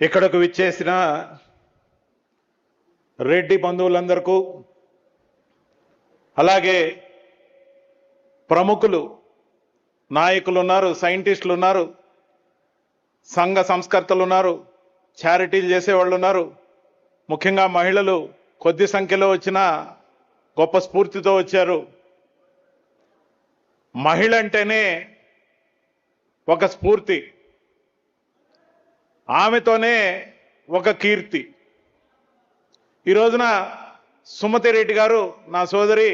ఇక్కడకు విచ్చేసిన రెడ్డి బంధువులందరికీ అలాగే ప్రముఖులు నాయకులు ఉన్నారు సైంటిస్టులు ఉన్నారు సంఘ సంస్కర్తలు ఉన్నారు చారిటీలు చేసేవాళ్ళు ఉన్నారు ముఖ్యంగా మహిళలు కొద్ది సంఖ్యలో వచ్చిన గొప్ప స్ఫూర్తితో వచ్చారు. మహిళ అంటేనే ఒక స్ఫూర్తి. ఆమెతోనే ఒక కీర్తి. ఈ రోజున సుమతి రెడ్డి గారు నా సోదరి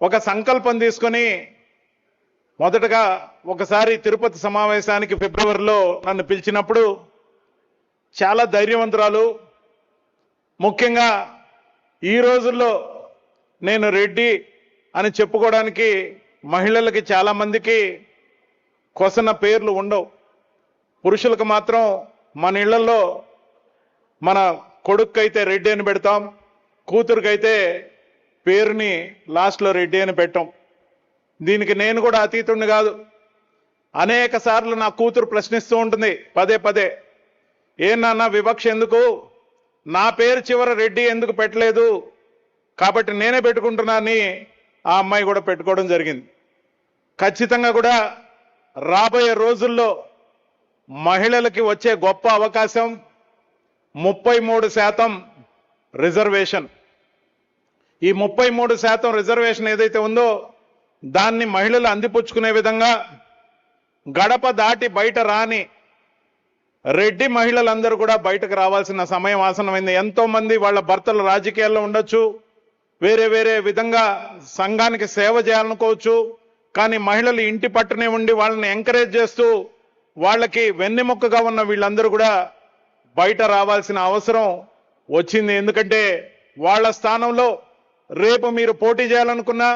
ఒక సంకల్పం తీసుకొని మొదటగా ఒకసారి తిరుపతి సమావేశానికి ఫిబ్రవరిలో నన్ను పిలిచినప్పుడు చాలా ధైర్యవంతురాలు. ముఖ్యంగా ఈ రోజుల్లో నేను రెడ్డి అని చెప్పుకోవడానికి మహిళలకి చాలామందికి కొసన పేర్లు ఉండవు. పురుషులకు మాత్రం మన ఇళ్ళలో మన కొడుక్కైతే రెడ్డి అని పెడతాం కూతురుకైతే పేరుని లాస్ట్లో రెడ్డి అని పెట్టాం. దీనికి నేను కూడా అతీతుడిని కాదు. అనేక సార్లు నా కూతురు ప్రశ్నిస్తూ ఉంటుంది పదే పదే ఏ నాన్న వివక్ష ఎందుకు? నా పేరు చివర రెడ్డి ఎందుకు పెట్టలేదు? కాబట్టి నేనే పెట్టుకుంటున్నానని ఆ అమ్మాయి కూడా పెట్టుకోవడం జరిగింది. ఖచ్చితంగా కూడా రాబోయే రోజుల్లో మహిళలకి వచ్చే గొప్ప అవకాశం ముప్పై మూడు శాతం రిజర్వేషన్. ఈ ముప్పై మూడు శాతం రిజర్వేషన్ ఏదైతే ఉందో దాన్ని మహిళలు అందిపుచ్చుకునే విధంగా గడప దాటి బయట రాని రెడ్డి మహిళలందరూ కూడా బయటకు రావాల్సిన సమయం ఆసనమైంది ఎంతోమంది వాళ్ళ భర్తలు రాజకీయాల్లో ఉండొచ్చు వేరే వేరే విధంగా సంఘానికి సేవ చేయాలనుకోవచ్చు కానీ మహిళలు ఇంటి పట్టునే ఉండి వాళ్ళని ఎంకరేజ్ చేస్తూ వాళ్ళకి వెన్నెముక్కగా ఉన్న వీళ్ళందరూ కూడా బయట రావాల్సిన అవసరం వచ్చింది. ఎందుకంటే వాళ్ళ స్థానంలో రేపు మీరు పోటీ చేయాలనుకున్నా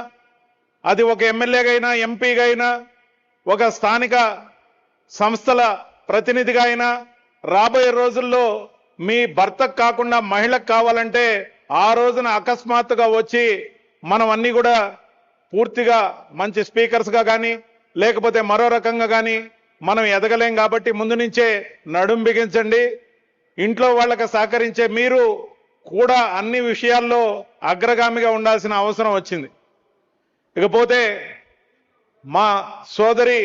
అది ఒక ఎమ్మెల్యేగా అయినా ఎంపీగా అయినా ఒక స్థానిక సంస్థల ప్రతినిధిగా అయినా రాబోయే రోజుల్లో మీ భర్తకు కాకుండా మహిళకు కావాలంటే ఆ రోజున అకస్మాత్తుగా వచ్చి మనం అన్నీ కూడా పూర్తిగా మంచి స్పీకర్స్గా కానీ లేకపోతే మరో రకంగా కానీ మనం ఎదగలేం కాబట్టి ముందు నుంచే నడుం బిగించండి. ఇంట్లో వాళ్ళకి సహకరించే మీరు కూడా అన్ని విషయాల్లో అగ్రగామిగా ఉండాల్సిన అవసరం వచ్చింది. ఇకపోతే మా సోదరి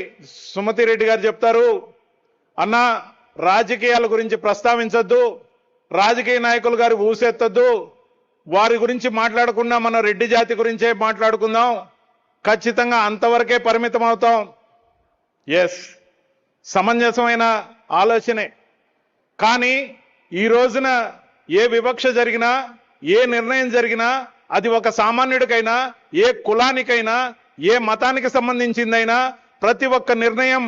సుమతి రెడ్డి గారు చెప్తారు అన్న రాజకీయాల గురించి ప్రస్తావించద్దు రాజకీయ నాయకులు గారు ఊసెత్తద్దు వారి గురించి మాట్లాడకుండా మన రెడ్డి జాతి గురించే మాట్లాడుకుందాం ఖచ్చితంగా అంతవరకే పరిమితం అవుతాం ఎస్ సమంజసమైన ఆలోచనే. కానీ ఈ రోజున ఏ వివక్ష జరిగినా ఏ నిర్ణయం జరిగినా అది ఒక సామాన్యుడికైనా ఏ కులానికైనా ఏ మతానికి సంబంధించిందైనా ప్రతి ఒక్క నిర్ణయం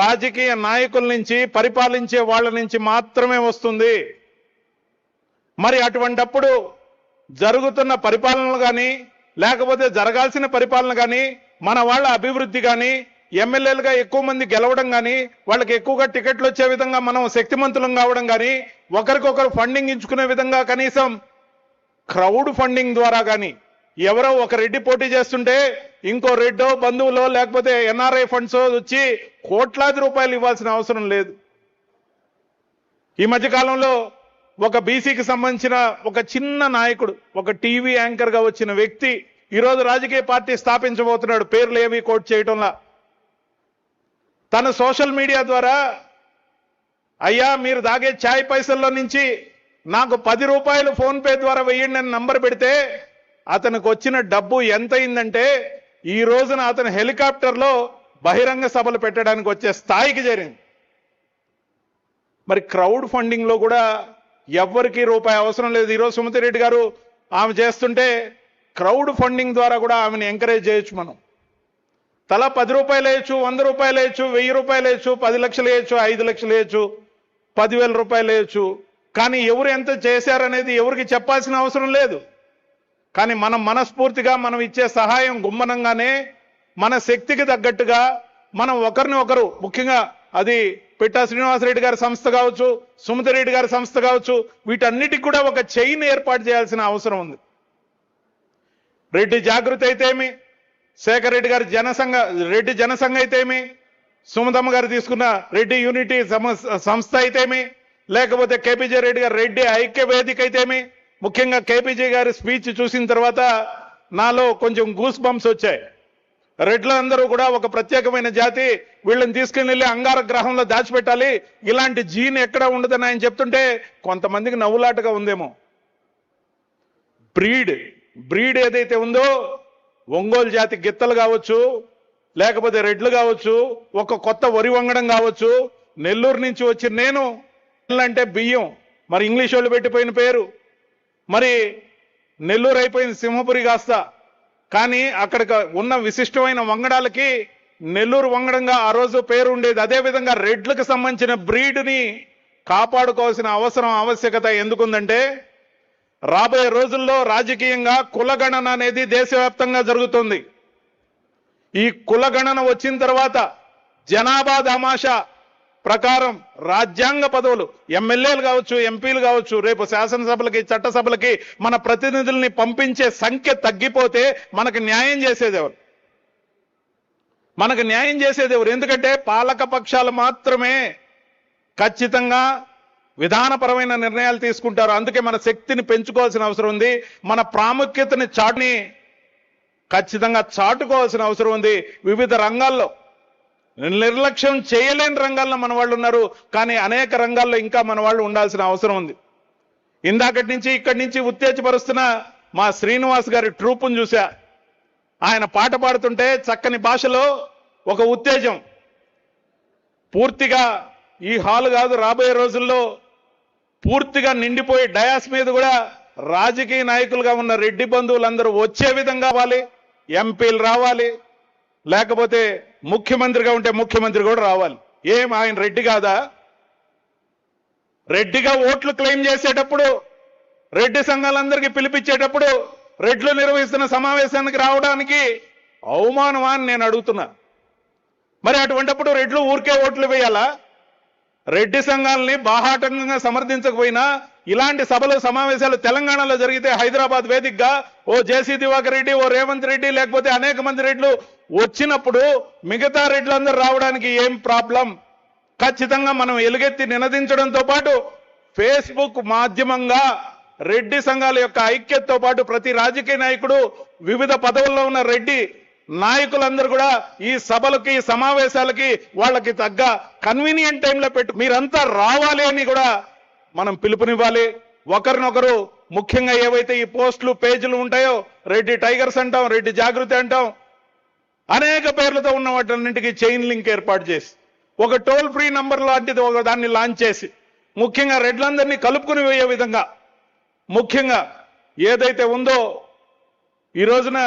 రాజకీయ నాయకుల నుంచి పరిపాలించే వాళ్ళ నుంచి మాత్రమే వస్తుంది. మరి అటువంటప్పుడు జరుగుతున్న పరిపాలనలు కానీ లేకపోతే జరగాల్సిన పరిపాలన కానీ మన వాళ్ళ అభివృద్ధి కానీ ఎమ్మెల్యేలుగా ఎక్కువ మంది గెలవడం కానీ వాళ్ళకి ఎక్కువగా టికెట్లు వచ్చే విధంగా మనం శక్తిమంతులం కావడం కానీ ఒకరికొకరు ఫండింగ్ ఇచ్చుకునే విధంగా కనీసం క్రౌడ్ ఫండింగ్ ద్వారా కానీ ఎవరో ఒక రెడ్డి పోటీ చేస్తుంటే ఇంకో రెడ్డో బంధువులో లేకపోతే ఎన్ఆర్ఐ ఫండ్స్ వచ్చి కోట్లాది రూపాయలు ఇవ్వాల్సిన అవసరం లేదు. ఈ మధ్యకాలంలో ఒక బీసీకి సంబంధించిన ఒక చిన్న నాయకుడు ఒక టీవీ యాంకర్గా వచ్చిన వ్యక్తి ఈరోజు రాజకీయ పార్టీ స్థాపించబోతున్నాడు. పేర్లు ఏవి కోట్ చేయటంలా. తన సోషల్ మీడియా ద్వారా అయ్యా మీరు దాగే ఛాయ్ పైసల్లో నుంచి నాకు పది రూపాయలు ఫోన్పే ద్వారా వెయ్యండి అని నంబర్ పెడితే అతనికి వచ్చిన డబ్బు ఎంత అయిందంటే ఈ రోజున అతను హెలికాప్టర్లో బహిరంగ సభలు పెట్టడానికి వచ్చే స్థాయికి చేరింది. మరి క్రౌడ్ ఫండింగ్లో కూడా ఎవ్వరికీ రూపాయి అవసరం లేదు. ఈరోజు సుమతి రెడ్డి గారు ఆమె చేస్తుంటే క్రౌడ్ ఫండింగ్ ద్వారా కూడా ఆమెను ఎంకరేజ్ చేయొచ్చు మనం. తల పది రూపాయలు వేయచ్చు వంద రూపాయలు వేయచ్చు వెయ్యి రూపాయలు వేయచ్చు పది లక్షలు వేయచ్చు ఐదు లక్షలు వేయచ్చు పదివేల రూపాయలు వేయచ్చు. కానీ ఎవరు ఎంత చేశారనేది ఎవరికి చెప్పాల్సిన అవసరం లేదు. కానీ మనం మనస్ఫూర్తిగా మనం ఇచ్చే సహాయం గుమ్మనంగానే మన శక్తికి తగ్గట్టుగా మనం ఒకరిని ఒకరు ముఖ్యంగా అది పిట్టా శ్రీనివాసరెడ్డి గారి సంస్థ కావచ్చు సుమతి రెడ్డి గారి సంస్థ కావచ్చు వీటన్నిటికి కూడా ఒక చైన్ ఏర్పాటు చేయాల్సిన అవసరం ఉంది. రెడ్డి జాగృతి అయితేమి శేఖర్ రెడ్డి గారి జనసంఘ రెడ్డి జనసంఘ అయితేమి సుమతమ్మ గారు తీసుకున్న రెడ్డి యూనిటీ సమ- సంస్థ అయితేమి లేకపోతే కేపీజే రెడ్డి గారు రెడ్డి ఐక్య వేదిక అయితేమి ముఖ్యంగా కేపీజే గారి స్పీచ్ చూసిన తర్వాత నాలో కొంచెం గూస్ బంప్స్ వచ్చాయి. రెడ్లందరూ కూడా ఒక ప్రత్యేకమైన జాతి వీళ్ళని తీసుకుని వెళ్ళి అంగార గ్రహంలో దాచిపెట్టాలి. ఇలాంటి జీన్ ఎక్కడ ఉండదని ఆయన చెప్తుంటే కొంతమందికి నవ్వులాటగా ఉందేమో. బ్రీడ్ బ్రీడ్ ఏదైతే ఉందో ఒంగోలు జాతి గిత్తలు కావచ్చు లేకపోతే రెడ్లు కావచ్చు ఒక కొత్త వరి వంగడం కావచ్చు నెల్లూరు నుంచి వచ్చిన నేను అంటే బియ్యం. మరి ఇంగ్లీష్ వాళ్ళు పెట్టిపోయిన పేరు. మరి నెల్లూరు అయిపోయింది సింహపురి కాస్త. కానీ అక్కడ ఉన్న విశిష్టమైన వంగడాలకి నెల్లూరు వంగడంగా ఆ రోజు పేరు ఉండేది. అదే విధంగా రెడ్లకు సంబంధించిన బ్రీడ్ని కాపాడుకోవాల్సిన అవసరం ఆవశ్యకత ఎందుకుందంటే రాబోయే రోజుల్లో రాజకీయంగా కులగణన అనేది దేశవ్యాప్తంగా జరుగుతుంది. ఈ కులగణన వచ్చిన తర్వాత జనాభా తమాషా ప్రకారం రాజ్యాంగ పదవులు ఎమ్మెల్యేలు కావచ్చు ఎంపీలు కావచ్చు రేపు శాసనసభలకి చట్టసభలకి మన ప్రతినిధుల్ని పంపించే సంఖ్య తగ్గిపోతే మనకు న్యాయం చేసేదెవరు మనకు న్యాయం చేసేదెవరు ఎందుకంటే పాలక పక్షాలు మాత్రమే ఖచ్చితంగా విధానపరమైన నిర్ణయాలు తీసుకుంటారు. అందుకే మన శక్తిని పెంచుకోవాల్సిన అవసరం ఉంది. మన ప్రాముఖ్యతని చాటుని ఖచ్చితంగా చాటుకోవాల్సిన అవసరం ఉంది. వివిధ రంగాల్లో. నిర్లక్ష్యం చేయలేని రంగాల్లో మన వాళ్ళు ఉన్నారు. కానీ అనేక రంగాల్లో ఇంకా మన వాళ్ళు ఉండాల్సిన అవసరం ఉంది. ఇందాకటి నుంచి ఇక్కడి నుంచి ఉత్తేజపరుస్తున్న మా శ్రీనివాస్ గారి ట్రూపును చూసా ఆయన పాట పాడుతుంటే చక్కని భాషలో ఒక ఉత్తేజం. పూర్తిగా ఈ హాల్ కాదు రాబోయే రోజుల్లో పూర్తిగా నిండిపోయి డయాస్ మీద కూడా రాజకీయ నాయకులుగా ఉన్న రెడ్డి బంధువులందరూ వచ్చే విధంగా అవ్వాలి ఎంపీలు రావాలి లేకపోతే ముఖ్యమంత్రిగా ఉంటే ముఖ్యమంత్రి కూడా రావాలి. ఏం ఆయన రెడ్డి కాదా? రెడ్డిగా ఓట్లు క్లెయిమ్ చేసేటప్పుడు రెడ్డి సంఘాలందరికీ పిలిపించేటప్పుడు రెడ్లు నిర్వహిస్తున్న సమావేశానికి రావడానికి అవమానమా అని నేను అడుగుతున్నా. మరి అటువంటిప్పుడు రెడ్లు ఊరికే ఓట్లు వేయాలా? రెడ్డి సంఘాలని బాహాటంగా సమర్థించకపోయినా ఇలాంటి సభలు సమావేశాలు తెలంగాణలో జరిగితే హైదరాబాద్ వేదికగా ఓ జేసీ దివాకర్ రెడ్డి ఓ రేవంత్ రెడ్డి లేకపోతే అనేక మంది రెడ్లు వచ్చినప్పుడు మిగతా రెడ్లందరూ రావడానికి ఏం ప్రాబ్లం? ఖచ్చితంగా మనం ఎలుగెత్తి నినదించడంతో పాటు ఫేస్బుక్ మాధ్యమంగా రెడ్డి సంఘాల యొక్క ఐక్యతతో పాటు ప్రతి రాజకీయ నాయకుడు వివిధ పదవుల్లో ఉన్న రెడ్డి నాయకులందరూ కూడా ఈ సభలకి సమావేశాలకి వాళ్ళకి తగ్గ కన్వీనియంట్ టైంలో పెట్టు మీరంతా రావాలి అని కూడా మనం పిలుపునివ్వాలి. ఒకరినొకరు ముఖ్యంగా ఏవైతే ఈ పోస్టులు పేజీలు ఉంటాయో రెడ్డి టైగర్స్ అంటాం రెడ్డి జాగృతి అంటాం అనేక పేర్లతో ఉన్న వాటన్నింటికి చైన్ లింక్ ఏర్పాటు చేసి ఒక టోల్ ఫ్రీ నంబర్ లాంటిది ఒక దాన్ని లాంచ్ చేసి ముఖ్యంగా రెడ్లందరినీ కలుపుకుని పోయే విధంగా ముఖ్యంగా ఏదైతే ఉందో ఈ రోజున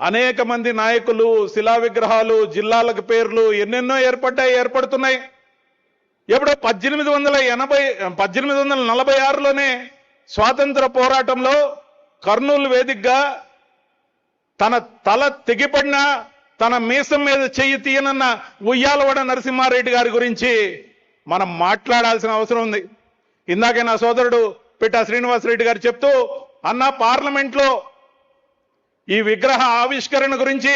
అనేక మంది నాయకులు శిలా విగ్రహాలు జిల్లాలకు పేర్లు ఎన్నెన్నో ఏర్పడ్డాయి ఏర్పడుతున్నాయి. ఎప్పుడో పద్దెనిమిది వందల ఎనభై పద్దెనిమిది వందల నలభై ఆరులోనే స్వాతంత్ర పోరాటంలో కర్నూలు వేదికగా తన తల తెగిపడిన తన మీసం మీద చెయ్యి తీయనన్న ఉయ్యాలవాడ నరసింహారెడ్డి గారి గురించి మనం మాట్లాడాల్సిన అవసరం ఉంది. ఇందాకే నా సోదరుడు పిట్టా శ్రీనివాసరెడ్డి గారు చెప్తూ అన్న పార్లమెంట్లో ఈ విగ్రహ ఆవిష్కరణ గురించి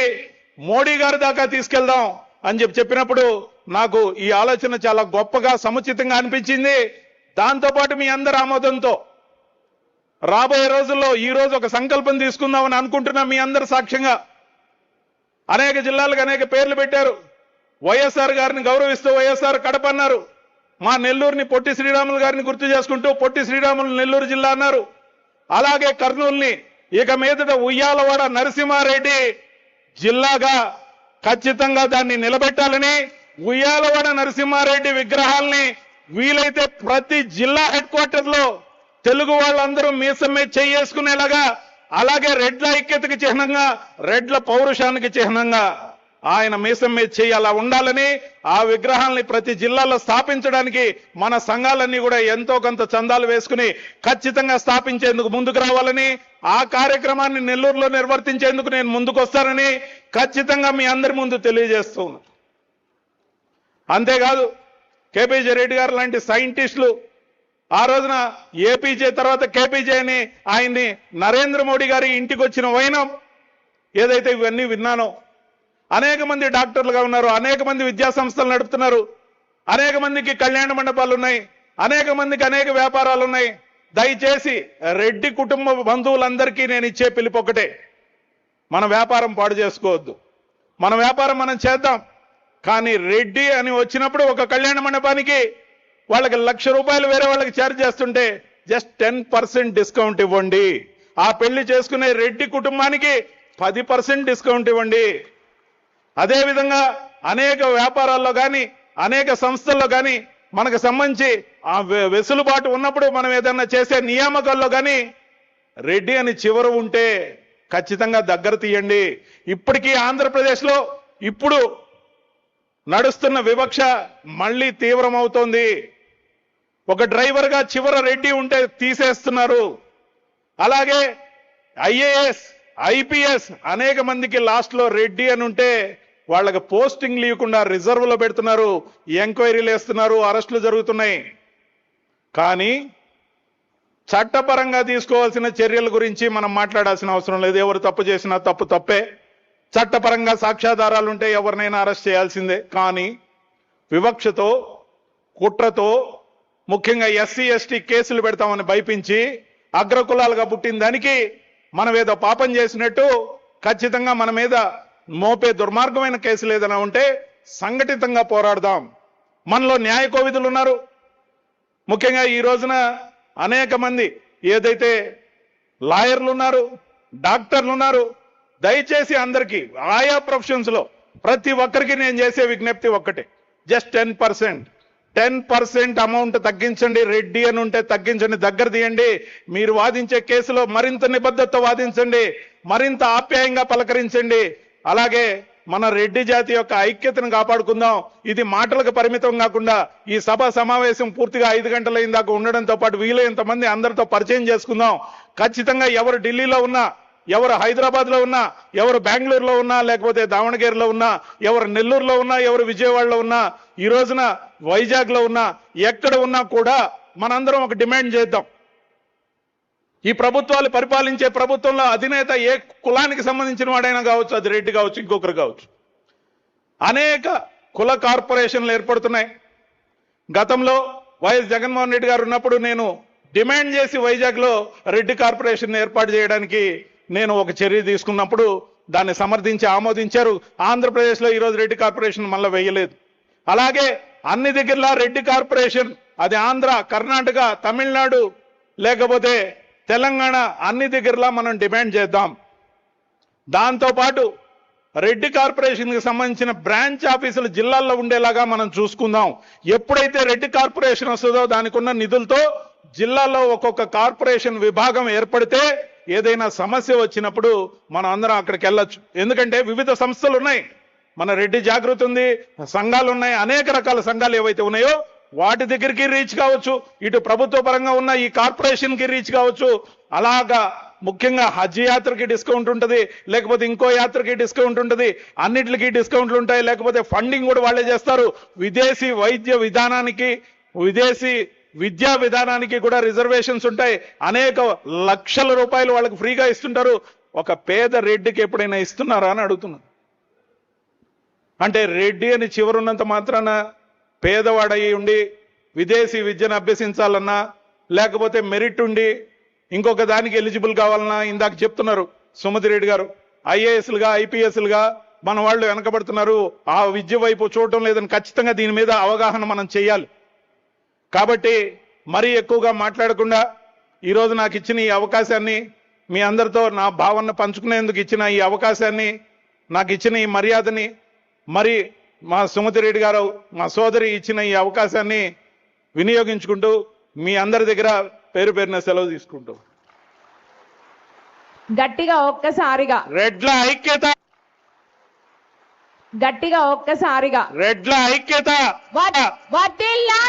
మోడీ గారి దాకా తీసుకెళ్దాం అని చెప్పి చెప్పినప్పుడు నాకు ఈ ఆలోచన చాలా గొప్పగా సముచితంగా అనిపించింది. దాంతోపాటు మీ అందరి ఆమోదంతో రాబోయే రోజుల్లో ఈ రోజు ఒక సంకల్పం తీసుకుందామని అనుకుంటున్నా మీ అందరి సాక్ష్యంగా అనేక జిల్లాలకు అనేక పేర్లు పెట్టారు. వైఎస్ఆర్ గారిని గౌరవిస్తూ వైఎస్ఆర్ కడప అన్నారు. మా నెల్లూరుని పొట్టి శ్రీరాములు గారిని గుర్తు చేసుకుంటూ పొట్టి శ్రీరాములు నెల్లూరు జిల్లా అన్నారు. అలాగే కర్నూలుని ఇక మీదట ఉయ్యాలవాడ నరసింహారెడ్డి జిల్లాగా ఖచ్చితంగా దాన్ని నిలబెట్టాలని ఉయ్యాలవాడ నరసింహారెడ్డి విగ్రహాల్ని వీలైతే ప్రతి జిల్లా హెడ్ క్వార్టర్లో తెలుగు వాళ్ళందరూ మీసం చేసుకునేలాగా అలాగే రెడ్ల ఐక్యతకి చిహ్నంగా రెడ్ల పౌరుషానికి చిహ్నంగా ఆయన మీసం మీద చేయి అలా ఉండాలని ఆ విగ్రహాలని ప్రతి జిల్లాలో స్థాపించడానికి మన సంఘాలన్నీ కూడా ఎంతో కొంత చందాలు వేసుకుని ఖచ్చితంగా స్థాపించేందుకు ముందుకు రావాలని ఆ కార్యక్రమాన్ని నెల్లూరులో నిర్వర్తించేందుకు నేను ముందుకొస్తానని ఖచ్చితంగా మీ అందరి ముందు తెలియజేస్తూ అంతేకాదు కేపీజే రెడ్డి గారు లాంటి సైంటిస్టులు ఆ రోజున ఏపీజే తర్వాత కేపీజే అని ఆయన్ని నరేంద్ర మోడీ గారి ఇంటికి వచ్చిన వైనం ఏదైతే ఇవన్నీ విన్నానో అనేక మంది డాక్టర్లుగా ఉన్నారు అనేక మంది విద్యా సంస్థలు నడుపుతున్నారు అనేక మందికి కళ్యాణ మండపాలు ఉన్నాయి అనేక మందికి అనేక వ్యాపారాలు ఉన్నాయి. దయచేసి రెడ్డి కుటుంబ బంధువులందరికీ నేను ఇచ్చే పిలుపు ఒకటే. మన వ్యాపారం పాడు చేసుకోవద్దు. మన వ్యాపారం మనం చేద్దాం. కానీ రెడ్డి అని వచ్చినప్పుడు ఒక కళ్యాణ మండపానికి వాళ్ళకి లక్ష రూపాయలు వేరే వాళ్ళకి ఛార్జ్ చేస్తుంటే జస్ట్ టెన్ పర్సెంట్ డిస్కౌంట్ ఇవ్వండి. ఆ పెళ్ళి చేసుకునే రెడ్డి కుటుంబానికి పది పర్సెంట్ డిస్కౌంట్ ఇవ్వండి. అదేవిధంగా అనేక వ్యాపారాల్లో కానీ అనేక సంస్థల్లో కానీ మనకు సంబంధించి ఆ వె- వెసులుబాటు ఉన్నప్పుడు మనం ఏదన్నా చేసే నియామకాల్లో కానీ రెడ్డి అని చివరు ఉంటే ఖచ్చితంగా దగ్గర తీయండి. ఇప్పటికీ ఆంధ్రప్రదేశ్లో ఇప్పుడు నడుస్తున్న వివక్ష మళ్ళీ తీవ్రమవుతోంది. ఒక డ్రైవర్గా చివర రెడ్డి ఉంటే తీసేస్తున్నారు. అలాగే ఐఏఎస్ ఐపీఎస్ అనేక మందికి లాస్ట్లో రెడ్డి అని ఉంటే వాళ్ళకి పోస్టింగ్ లేకుండా రిజర్వ్లో పెడుతున్నారు ఎంక్వైరీలు వేస్తున్నారు అరెస్టులు జరుగుతున్నాయి. కానీ చట్టపరంగా తీసుకోవాల్సిన చర్యల గురించి మనం మాట్లాడాల్సిన అవసరం లేదు. ఎవరు తప్పు చేసినా తప్పు తప్పే. చట్టపరంగా సాక్ష్యాధారాలు ఉంటే ఎవరినైనా అరెస్ట్ చేయాల్సిందే. కానీ వివక్షతో కుట్రతో ముఖ్యంగా ఎస్సీ ఎస్టీ కేసులు పెడతామని భయపించి అగ్రకులాలుగా పుట్టిన దానికి మనం ఏదో పాపం చేసినట్టు ఖచ్చితంగా మన మీద మోపే దుర్మార్గమైన కేసులు ఏదైనా ఉంటే సంఘటితంగా పోరాడదాం. మనలో న్యాయ కోవిధులు ఉన్నారు. ముఖ్యంగా ఈ రోజున అనేక మంది ఏదైతే లాయర్లు ఉన్నారు డాక్టర్లు ఉన్నారు దయచేసి అందరికీ ఆయా ప్రొఫెషన్స్లో ప్రతి ఒక్కరికి నేను చేసే విజ్ఞప్తి ఒక్కటే. Just ten percent. Ten percent amount తగ్గించండి రెడ్డి అని ఉంటే తగ్గించండి దగ్గర తీయండి. మీరు వాదించే కేసులో మరింత నిబద్ధతతో వాదించండి మరింత ఆప్యాయంగా పలకరించండి. అలాగే మన రెడ్డి జాతి యొక్క ఐక్యతను కాపాడుకుందాం. ఇది మాటలకు పరిమితం కాకుండా ఈ సభ సమావేశం పూర్తిగా ఐదు గంటల దాకా ఉండడంతో పాటు వీలైనంత మంది అందరితో పరిచయం చేసుకుందాం. ఖచ్చితంగా ఎవరు ఢిల్లీలో ఉన్నా ఎవరు హైదరాబాద్లో ఉన్నా ఎవరు బెంగళూరులో ఉన్నా లేకపోతే దావణగిరిలో ఉన్నా ఎవరు నెల్లూరులో ఉన్నా ఎవరు విజయవాడలో ఉన్నా ఈ రోజున వైజాగ్లో ఉన్నా ఎక్కడ ఉన్నా కూడా మనందరం ఒక డిమాండ్ చేద్దాం. ఈ ప్రభుత్వాలు పరిపాలించే ప్రభుత్వంలో అధినేత ఏ కులానికి సంబంధించిన వాడైనా కావచ్చు అది రెడ్డి కావచ్చు ఇంకొకరు కావచ్చు. అనేక కుల కార్పొరేషన్లు ఏర్పడుతున్నాయి. గతంలో వైఎస్ జగన్మోహన్ రెడ్డి గారు ఉన్నప్పుడు నేను డిమాండ్ చేసి వైజాగ్లో రెడ్డి కార్పొరేషన్ ఏర్పాటు చేయడానికి నేను ఒక చర్య తీసుకున్నప్పుడు దాన్ని సమర్థించి ఆమోదించారు. ఆంధ్రప్రదేశ్లో ఈరోజు రెడ్డి కార్పొరేషన్ మళ్ళీ వేయలేదు. అలాగే అన్ని దగ్గరలా రెడ్డి కార్పొరేషన్ అది ఆంధ్ర కర్ణాటక తమిళనాడు లేకపోతే తెలంగాణ అన్ని దగ్గరలా మనం డిమాండ్ చేద్దాం. దాంతో పాటు రెడ్డి కార్పొరేషన్కి సంబంధించిన బ్రాంచ్ ఆఫీసులు జిల్లాల్లో ఉండేలాగా మనం చూసుకుందాం. ఎప్పుడైతే రెడ్డి కార్పొరేషన్ వస్తుందో దానికి ఉన్న నిధులతో జిల్లాలో ఒక్కొక్క కార్పొరేషన్ విభాగం ఏర్పడితే ఏదైనా సమస్య వచ్చినప్పుడు మనం అందరం అక్కడికి వెళ్ళొచ్చు. ఎందుకంటే వివిధ సంస్థలు ఉన్నాయి. మన రెడ్డి జాగృతి ఉంది సంఘాలు ఉన్నాయి అనేక రకాల సంఘాలు ఏవైతే ఉన్నాయో వాటి దగ్గరికి రీచ్ కావచ్చు. ఇటు ప్రభుత్వ పరంగా ఉన్న ఈ కార్పొరేషన్కి రీచ్ కావచ్చు. అలాగా ముఖ్యంగా హజ్ యాత్రకి డిస్కౌంట్ ఉంటుంది లేకపోతే ఇంకో యాత్రకి డిస్కౌంట్ ఉంటుంది అన్నిటికి డిస్కౌంట్లు ఉంటాయి లేకపోతే ఫండింగ్ కూడా వాళ్ళే చేస్తారు. విదేశీ వైద్య విధానానికి విదేశీ విద్యా విధానానికి కూడా రిజర్వేషన్స్ ఉంటాయి. అనేక లక్షల రూపాయలు వాళ్ళకి ఫ్రీగా ఇస్తుంటారు. ఒక పేద రెడ్డికి ఎప్పుడైనా ఇస్తున్నారా అని అడుగుతున్నాను. అంటే రెడ్డి అని చివరున్నంత మాత్రాన పేదవాడయి ఉండి విదేశీ విద్యను అభ్యసించాలన్నా లేకపోతే మెరిట్ ఉండి ఇంకొక దానికి ఎలిజిబుల్ కావాలన్నా ఇందాక చెప్తున్నారు సుమతి రెడ్డి గారు. ఐఏఎస్లుగా ఐపీఎస్లుగా మన వాళ్ళు వెనకబడుతున్నారు. ఆ విద్య వైపు చూడటం లేదని ఖచ్చితంగా దీని మీద అవగాహన మనం చేయాలి. కాబట్టి మరీ ఎక్కువగా మాట్లాడకుండా ఈరోజు నాకు ఇచ్చిన ఈ అవకాశాన్ని మీ అందరితో నా భావన పంచుకునేందుకు ఇచ్చిన ఈ అవకాశాన్ని నాకు ఇచ్చిన ఈ మర్యాదని మరి మా సుమతి రెడ్డి గారు మా సోదరి ఇచ్చిన ఈ అవకాశాన్ని వినియోగించుకుంటూ మీ అందరి దగ్గర పేరు పేరున సెలవు తీసుకుంటూ. గట్టిగా ఒక్కసారిగా. రెడ్ల ఐక్యత. గట్టిగా ఒక్కసారిగా. రెడ్ల ఐక్యత.